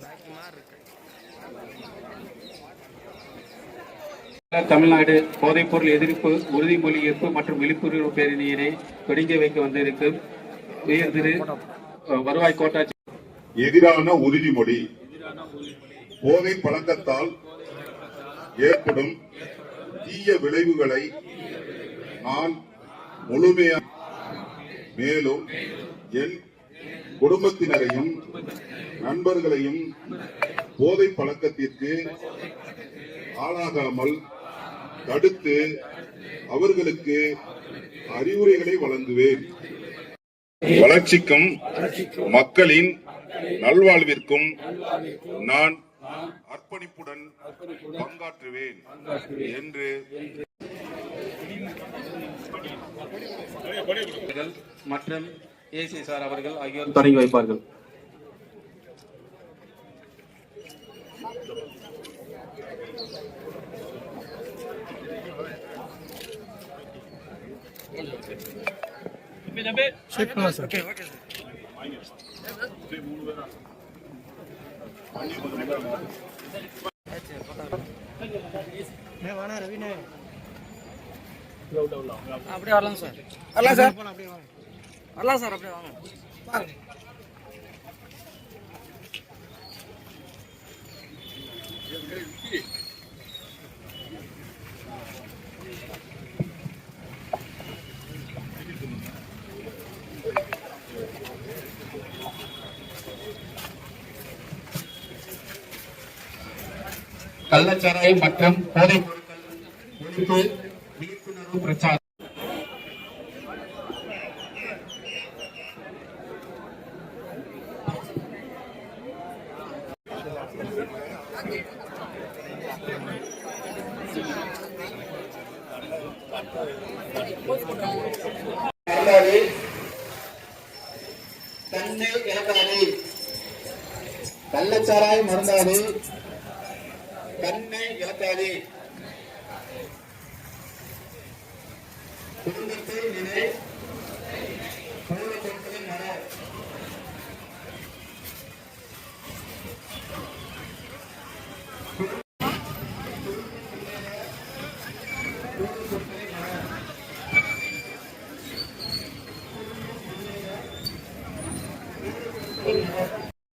Baik, mark. Tamil Nadu போதைப்பொருள் எதிர்ப்பு உறுதிமொழி ஏற்பு மற்றும் விழிப்புணர்வு பேரணியினை தொடங்கி வைக்க வந்திருக்கும் உயர் திரு வருவாய் கோட்டாட்சி எதிரான உறுதிமொழி போதை பழக்கத்தால் ஏற்படும் தீய விளைவுகளை நான் முழுமையாக மேலும் என் குடும்பத்தினரையும் நண்பர்களையும் போதை பழக்கத்திற்கு ஆளாகாமல் தடுத்து அவர்களுக்கு அறிவுரைகளை வழங்குவேன். வளர்ச்சிக்கும் மக்களின் நல்வாழ்விற்கும் நான் அர்ப்பணிப்புடன் பங்காற்றுவேன் என்று மற்றும் ஏசி சார் அவர்கள் ஆகியோர் தொடங்கி வைப்பார்கள். அப்படியே வரலாம் சார் வரலாம் சார் வரலாம் சார் அப்படியே வாங்க. கள்ளச்சாராயம் மற்றும் போதைப் பொருட்கள் ஒழிப்பு விழிப்புணர்வு பிரச்சாரம். மறந்தாது தன்னை கள்ளச்சாராயம் மறந்தாது கண்ணை இழக்காது குடும்பத்தை நினை